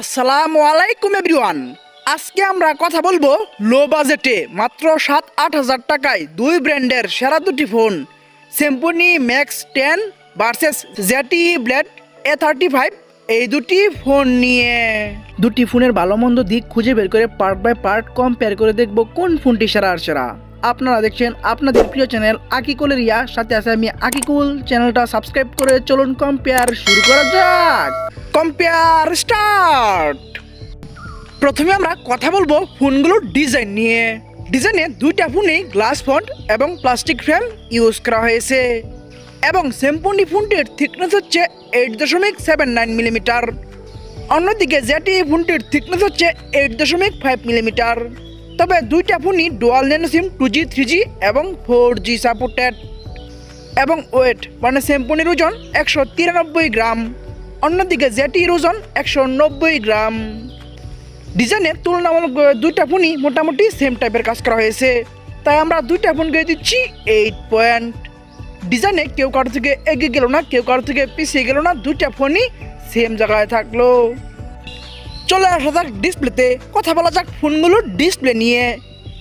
আসসালামু আলাইকুম এভরিওয়ান আজকে আমরা কথা বলব লো বাজেটে মাত্র সাত, আট হাজার টাকায় দুই ব্র্যান্ডের সেরা দুটি phone Symphony Max ten versus ZTE Blade A thirty five এই দুটি ফোন নিয়ে। দুটি ফোনের ভালো মন্দ দিক খুঁজে বের করে পার্ট বাই পার্ট কম্পেয়ার করে দেখব কোন ফোনটি সেরা আর সেরা। আপনারা দেখছেন আপনাদের প্রিয় চ্যানেল আকিকুলের ইয়া সাথে আছে আমি আকিকুল। চ্যানেলটা সাবস্ক্রাইব করে চলুন কম্পেয়ার শুরু করা যাক। কম্পেয়ার স্টার্ট প্রথমে আমরা কথা বলব ফোনগুলোর ডিজাইন নিয়ে। ডিজাইনে দুইটা ফোনেই গ্লাস ফন্ট এবং প্লাস্টিক ফ্রেম ইউজ করা হয়েছে। এবং স্যামপুনি ফোনটির থিকনেস হচ্ছে এইট দশমিক সেভেন নাইন মিলিমিটার অন্যদিকে জেটি ফোনটির থিকনেস হচ্ছে এইট দশমিক ফাইভ মিলিমিটার তবে দুইটা ফোনই dual nano SIM two G three G এবং ফোর জি সাপোর্টেড এবং ওয়েট মানে স্যাম্পনির ওজন একশো তিরানব্বই গ্রাম। অন্যদিকে জেটির ওজন একশো নব্বই গ্রাম। ডিজাইনের তুলনামূলক দুইটা ফোনই মোটামুটি সেম টাইপের কাজ করা হয়েছে। তাই আমরা দুইটা ফোনকে দিচ্ছি এইট পয়েন্ট ডিজাইনে কেউ কারও থেকে এগিয়ে গেল না, কেউ কারও থেকে পিছিয়ে গেল না, দুইটা ফোনই সেম জায়গায় থাকল। চলে আসা যাক ডিসপ্লেতে। কথা বলা যাক ফোনগুলোর ডিসপ্লে নিয়ে।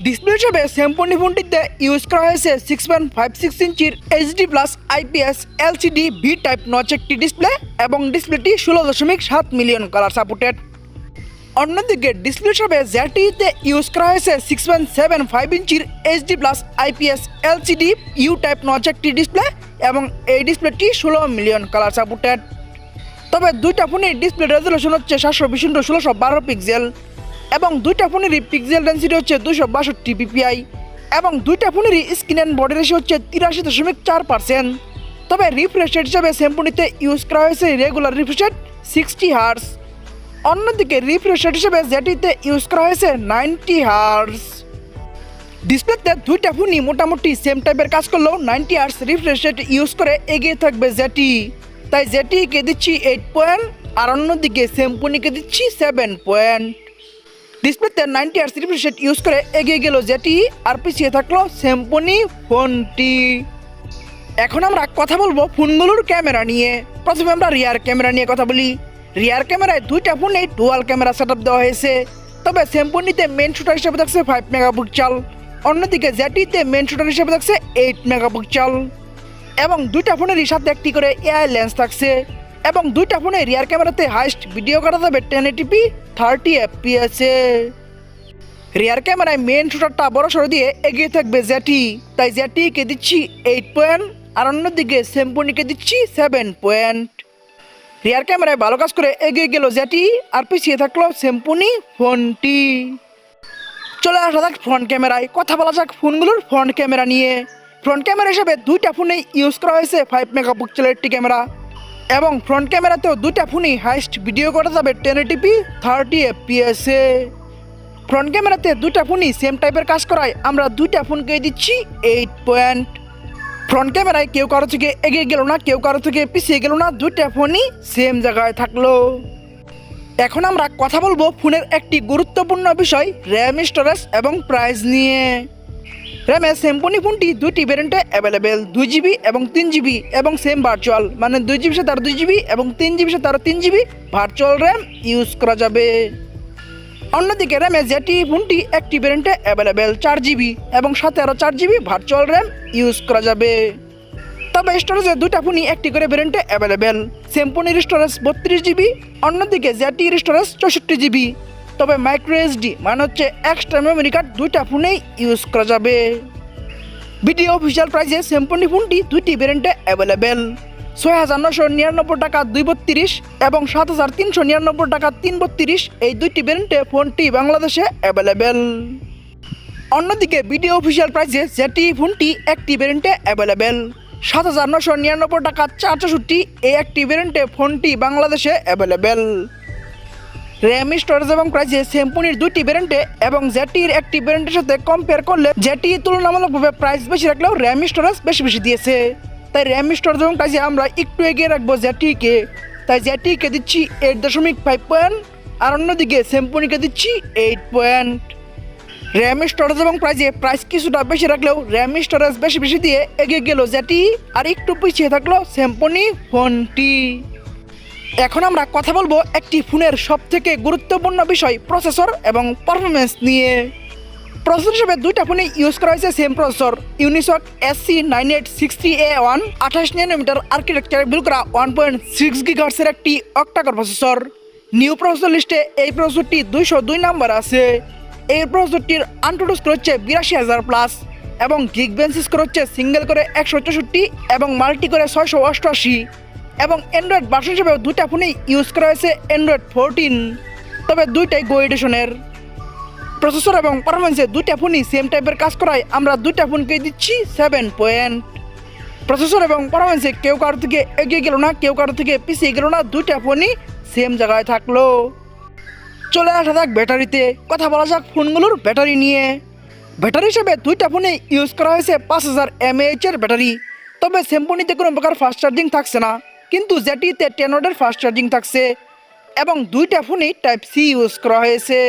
ডিসপ্লে হিসেবে স্যামসং ফোনটিতে ইউজ করা হয়েছে সিক্স পয়েন্ট ফাইভ সিক্স ইঞ্চির HD plus IPS LCD V type notch একটি ডিসপ্লে এবং ডিসপ্লেটি ষোলো দশমিক সাত মিলিয়ন কালার সাপোর্টেড অন্যদিকে ডিসপ্লে হিসেবে জ্যাটিতে ইউজ করা হয়েছে সিক্স পয়েন্ট সেভেন ফাইভ ইঞ্চির HD plus IPS LCD U type notch একটি ডিসপ্লে এবং এই ডিসপ্লেটি ষোলো মিলিয়ন কালার সাপোর্টেড তবে দুইটা ফোনের ডিসপ্লে রেজলিউশন হচ্ছে সাতশো বিশ ইন্টু ষোলোশো বারো পিক্সেল এবং দুইটা ফোনেরই পিক্সেল ডেন্সিটি হচ্ছে দুশো বাষট্টি পিপিআই এবং দুইটা ফোনেরই স্ক্রিন অ্যান্ড বডি রেশিও হচ্ছে তিরাশি দশমিক চার পার্সেন্ট তবে রিফ্রেশ রেট হিসাবে স্যাম্পুনিতে ইউজ করা হয়েছে regular refresh rate sixty hertz অন্যদিকে রিফ্রেশ রেট হিসেবে জেটিতে ইউজ করা হয়েছে নাইনটি হার্স ডিসপ্লেতে দুইটা ফোনই মোটামুটি সেম টাইপের কাজ করলেও ninety hertz refresh rate use করে এগিয়ে থাকবে জেটি তাই জেটিকে দিচ্ছি এইট পয়েন্ট আর অন্যদিকে স্যাম্পুনিকে দিচ্ছি সেভেন পয়েন্ট ডিসপ্লেতে নাইনটি আর রিফ্রেশ রেট ইউজ করে এগিয়ে গেল জেটি আর পিছিয়ে থাকল স্যাম্পুনি ফোনটি। এখন আমরা কথা বলব ফোনগুলোর ক্যামেরা নিয়ে। প্রথমে আমরা রিয়ার ক্যামেরা নিয়ে কথা বলি। রিয়ার ক্যামেরায় দুইটা ফোনে ডুয়াল ক্যামেরা সেট দেওয়া হয়েছে। তবে স্যাম্পনিতে মেন শুটার হিসেবে থাকছে ফাইভ মেগাপিক্সেল অন্যদিকে জেটিতে মেন শুটার হিসেবে থাকছে এইট মেগাপিক্সেল এবং দুইটা ফোনেরই সাথে একটি করে এআই লেন্স থাকছে। এবং দুইটা ফোনে রিয়ার ক্যামেরাতে হাইস্ট ভিডিও করা যাবে টেন এটিপি থার্টি এফপিএসে রিয়ার ক্যামেরায় মেন শুটারটা বড় সড়ো দিয়ে এগিয়ে থাকবে জ্যাটি তাই জেটিকে দিচ্ছি এইট পয়েন্ট আর অন্যদিকে স্যাম্পনিকে দিচ্ছি সেভেন পয়েন্ট রিয়ার ক্যামেরায় ভালো কাজ করে এগিয়ে গেল জ্যাটি আর পিছিয়ে থাকল স্যাম্পুনি ফোনটি চলে আসা যাক ফ্রন্ট ক্যামেরায় কথা বলা যাক ফোনগুলোর ফ্রন্ট ক্যামেরা নিয়ে। ফ্রন্ট ক্যামেরা হিসেবে দুইটা ফোনে ইউজ করা হয়েছে ফাইভ মেগাপিক্সেলের একটি ক্যামেরা এবং ফ্রন্ট ক্যামেরাতেও দুইটা ফোনই হাইস্ট ভিডিও করা যাবে টেন এটিপি থার্টি এফপিএসে ফ্রন্ট ক্যামেরাতে দুইটা ফোনই সেম টাইপের কাজ করায়, আমরা দুইটা ফোনকে দিচ্ছি এইট পয়েন্ট ফ্রন্ট ক্যামেরায় কেউ কারও থেকে এগিয়ে গেল না, কেউ কারও থেকে পিছিয়ে গেল না, দুইটা ফোনই সেম জায়গায় থাকল। এখন আমরা কথা বলব ফোনের একটি গুরুত্বপূর্ণ বিষয় র্যাম স্টোরেজ এবং প্রাইস নিয়ে। র্যামে স্যাম্পনি ফোনটি দুইটি ভ্যারিয়েন্টে অ্যাভেলেবেল দুই জিবি এবং তিন জিবি এবং সেম ভার্চুয়াল মানে দুই জিবি সাথে তার দুই জিবি এবং তিন জিবি সাথে তার তিন জিবি ভার্চুয়াল র্যাম ইউজ করা যাবে। অন্যদিকে র্যামে জেটি ফোনটি একটি ভ্যারিয়েন্টে অ্যাভেলেবেল চার জিবি এবং সাথে আরও চার জিবি ভার্চুয়াল র্যাম ইউজ করা যাবে। তবে স্টোরেজে দুইটা ফোনই একটি করে ভ্যারিয়েন্টে অ্যাভেলেবেল স্যামপুনির স্টোরেজ বত্রিশ জিবি অন্যদিকে জেটির স্টোরেজ চৌষট্টি জিবি তবে মাইক্রো এসডি মানে হচ্ছে এক্সট্রা মেমোরি কার্ড দুইটা ফোনেই ইউজ করা যাবে। ভিডিও অফিসিয়াল প্রাইসে স্যামপুনি ফোনটি দুইটি ভ্যারিয়েন্টে অ্যাভেলেবেল ছয় হাজার নশো নিরানব্বই টাকা দুই বত্রিশ এবং সাত হাজার তিনশো নিরানব্বই টাকা তিন বত্রিশ এই দুইটি ভ্যারিয়েন্টে ফোনটি বাংলাদেশে অ্যাভেলেবেল অন্যদিকে ভিডিও অফিসিয়াল প্রাইসে জেটি ফোনটি একটি ভ্যারিয়েন্টে অ্যাভেলেবেল সাত হাজার নশো নিরানব্বই টাকা চার চৌষট্টি এই একটি ভ্যারিয়েন্টে ফোনটি বাংলাদেশে অ্যাভেলেবেল র্যাম স্টোরেজ এবং প্রাইসে স্যামপুনির দুইটি ভ্যারিয়েন্টে এবং জেটির একটি ব্র্যান্ডের সাথে কম্পেয়ার করলে জেটি তুলনামূলকভাবে প্রাইস বেশি রাখলেও র্যাম স্টোরেজ বেশি বেশি দিয়েছে। তাই র্যাম স্টোরেজ এবং প্রাইসে আমরা একটু এগিয়ে রাখব জেটিকে তাই জেটিকে দিচ্ছি এইট দশমিক ফাইভ পয়েন্ট আর অন্যদিকে স্যামপুনিকে দিচ্ছি এইট পয়েন্ট র্যাম স্টোরেজ এবং প্রাইজে প্রাইস কিছুটা বেশি রাখলেও র্যাম স্টোরেজ বেশি বেশি দিয়ে এগিয়ে গেল যেটি আর একটু পিছিয়ে থাকল স্যাম্পনি ফোনটি। এখন আমরা কথা বলব একটি ফোনের সবথেকে গুরুত্বপূর্ণ বিষয় প্রসেসর এবং পারফরমেন্স নিয়ে। প্রসেসর হিসেবে দুইটা ফোনে ইউজ করা হয়েছে same processor Unisoc S C nine eight six A one আঠাশ নিয়ানোমিটার আর্কিটেকচার বিল করা ওয়ান পয়েন্ট সিক্স গিগার্সের একটি অক্টাকর প্রসেসর নিউ প্রসেসর লিস্টে এই প্রসেসরটি দুইশো দুই নাম্বার আছে। এই প্রসেসরটির আন্টুডু স্কোর হচ্ছে বিরাশি হাজার প্লাস এবং গিগ বেঞ্চ স্কোর হচ্ছে সিঙ্গেল করে একশো চৌষট্টি এবং মাল্টি করে ছয়শো অষ্টআশি। এবং অ্যান্ড্রয়েড ভার্সন হিসেবে দুইটা ফোনেই ইউজ করা হয়েছে অ্যান্ড্রয়েড ফোরটিন তবে দুইটাই গো এডিশনের প্রসেসর এবং পারফরমেন্সে দুইটা ফোনই সেম টাইপের কাজ করায়, আমরা দুইটা ফোনকে দিচ্ছি সেভেন পয়েন্ট প্রসেসর এবং পারফরমেন্সে কেউ কারও থেকে এগিয়ে গেল না, কেউ কারও থেকে পিছিয়ে গেল না, দুইটা ফোনই সেম জায়গায় থাকল। চলে আসা যাক ব্যাটারিতে, কথা বলা যাক ফোনগুলোর ব্যাটারি নিয়ে। ব্যাটারি হিসেবে দুইটা ফোনে ইউজ করা হয়েছে পাঁচ হাজার এমএএইচ এর ব্যাটারি, তবে সেম্পনিতে কোনো প্রকার ফাস্ট চার্জিং থাকছে না। কিন্তু যেটিতে টেন ওয়াটের ফাস্ট চার্জিং থাকছে এবং দুইটা ফোনেই টাইপ সি ইউজ করা হয়েছে।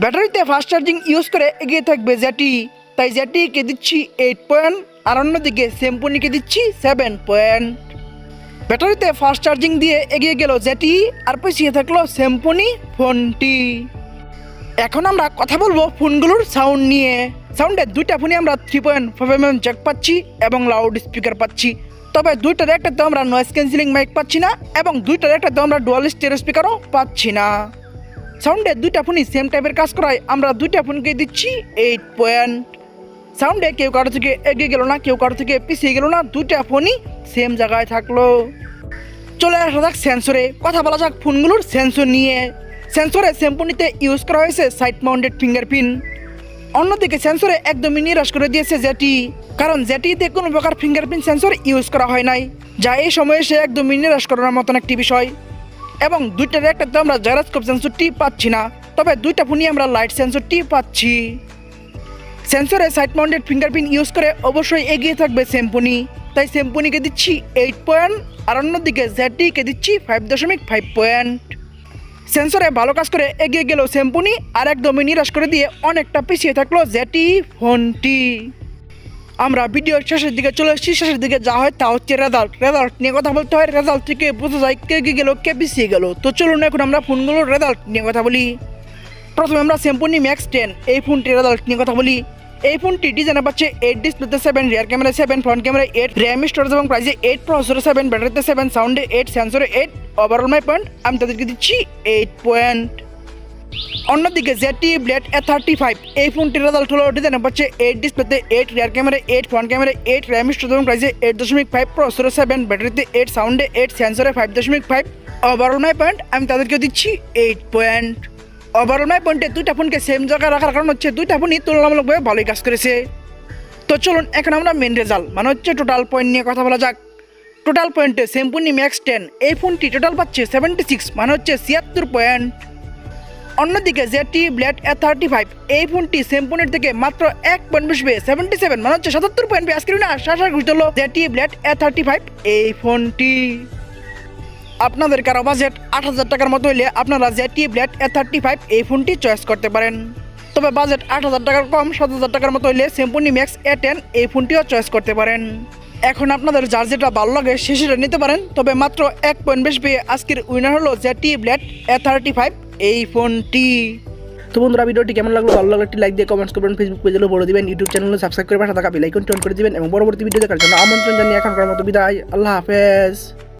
ব্যাটারিতে ফাস্ট চার্জিং ইউজ করে এগিয়ে থাকবে জেটি। তাই জেটিকে দিচ্ছি এইট পয়েন্ট আর অন্যদিকে সেম্পনিকে দিচ্ছি সেভেন পয়েন্ট। ব্যাটারিতে ফাস্ট চার্জিং দিয়ে এগিয়ে গেল জেটি আর পিছিয়ে থাকল সেম্পনি ফোনটি। এখন আমরা কথা বলব ফোনগুলোর সাউন্ড নিয়ে। সাউন্ডে দুইটা ফোনে আমরা three point five M jack পাচ্ছি এবং লাউড স্পিকার পাচ্ছি। তবে দুইটার একটাতে আমরা নয়েজ ক্যান্সেলিং মাইক পাচ্ছি না এবং দুইটার একটাতে আমরা ডুয়াল স্টেরিও স্পিকারও পাচ্ছি না। সাউন্ডে দুইটা ফোনই সেম টাইপের কাজ করায়, আমরা দুইটা ফোনকে দিচ্ছি এইট পয়েন্ট সাউন্ডে কেউ কারও থেকে এগিয়ে গেল না, কেউ কারও থেকে পিছিয়ে গেল না, দুইটা ফোনই সেম জায়গায় থাকল। চলে আসা যাক সেন্সরে কথা বলা যাক ফোনগুলোর সেন্সর নিয়ে। সেন্সরে স্যাম্পনিতে ইউজ করা হয়েছে সাইড মাউন্টেড ফিঙ্গারপ্রিন্ট অন্যদিকে সেন্সরে একদমই নিরাশ করে দিয়েছে জেটি। কারণ জেটিতে কোনো প্রকার ফিঙ্গারপ্রিন্ট সেন্সর ইউজ করা হয় নাই, যা এই সময়ে সে একদমই নিরাশ করার মতন একটি বিষয়। এবং দুইটার একটাতে আমরা জারাস্কোপ সেন্সরটি পাচ্ছি না, তবে দুইটা ফোনই আমরা লাইট সেন্সরটি পাচ্ছি। সেন্সরে সাইড মাউন্টেড ফিঙ্গারপ্রিন্ট ইউজ করে অবশ্যই এগিয়ে থাকবে স্যাম্পনি তাই স্যাম্পনিকে দিচ্ছি এইট পয়েন্ট আর অন্যদিকে জেটিকে দিচ্ছি ফাইভ দশমিক ফাইভ পয়েন্ট সেন্সরে ভালো কাজ করে এগিয়ে গেল শ্যাম্পুনি আর একদমই নিরাশ করে দিয়ে অনেকটা পিছিয়ে থাকল জেটি ফোনটি। আমরা ভিডিওর শেষের দিকে চলে এসেছি শেষের দিকে যা হয় তা হচ্ছে রেজাল্ট রেজাল্ট নিয়ে কথা বলতে হয়। রেজাল্ট থেকে বোঝা যায় কে এগিয়ে গেল, কে পিছিয়ে গেল। তো চলুন এখন আমরা ফোনগুলোর রেজাল্ট নিয়ে কথা বলি। প্রথমে আমরা শ্যাম্পুনি ম্যাক্স টেন এই ফোনটির রেজাল্ট নিয়ে কথা বলি। এই ফোনটি ডিজাইনে পাচ্ছে এইট ডিসপ্লেতে seven rear camera seven front camera eight RAM storage এবং প্রাইসে এইট প্রসেসরে সেভেন ব্যাটারিতে সেভেন সাউন্ডে এইট সেন্সরে এইট ওভারঅল মাই পয়েন্ট আমি তাদেরকে দিচ্ছি এইট পয়েন্ট অন্যদিকে ZTE Blade A thirty five এই ফোনটির রেজাল্ট হলো ডিজাইনে পাচ্ছে এইট ডিসপ্লেতে eight rear camera eight front camera eight RAM storage প্রাইসে এইট দশমিক ফাইভ প্রসেসরে সেভেন ব্যাটারিতে এইট সাউন্ডে এইট সেন্সরে ফাইভ দশমিক ফাইভ ওভারঅল মাই পয়েন্ট আমি তাদেরকে দিচ্ছি এইট পয়েন্ট ওভারঅল পয়েন্টে দুইটা ফোনকে সেম জায়গায় রাখার কারণ হচ্ছে দুইটা ফোনই তুলনামূলকভাবে ভালোই কাজ করেছে। তো চলুন, এখন আমরা মেন রেজাল্ট মানে হচ্ছে টোটাল পয়েন্ট নিয়ে কথা বলা যাক। টোটাল পয়েন্টে সেম্পুনি ম্যাক্স টেন এই ফোনটি টোটাল পাচ্ছে সেভেন্টি সিক্স মানে হচ্ছে ছিয়াত্তর পয়েন্ট অন্যদিকে ZTE Blade A thirty five এই ফোনটি সেম্পুনির থেকে মাত্র এক পয়েন্ট বসবে সেভেন্টি সেভেন মানে হচ্ছে সাতাত্তর পয়েন্ট পেয়ে আজকে না শাসা ঘুরতে হলো ZTE Blade A thirty five এই ফোনটি আপনাদের কারও বাজেট আট হাজার টাকার মতো হইলে আপনারা ZTE Blade A thirty five এই ফোনটি চয়েস করতে পারেন। তবে বাজেট আট হাজার টাকার কম, সাত হাজার টাকার মতো হইলে সেম্পুনি ম্যাক্স এ টেন এই ফোনটিও চয়েস করতে পারেন। এখন আপনাদের যার যেটা ভালো লাগে সে সেটা নিতে পারেন, তবে মাত্র এক পয়েন্ট বেশ পেয়ে আজকের উইনার হলো ZTE Blade A thirty five এই ফোনটি তো বন্ধুরা, ভিডিওটি কেমন লাগল? ভালো লাগলে একটি লাইক দিয়ে কমেন্টস করবেন ফেসবুক পেজে বলে দিবেন ইউটিউব চ্যানেলে সাবস্ক্রাইব করে পাশে থাকা বেলাইকন টন করে দিবেন এবং পরবর্তী ভিডিও দেখার জন্য আমন্ত্রণ জানিয়ে এখনকার মতো বিদায়। আল্লাহ হাফেজ।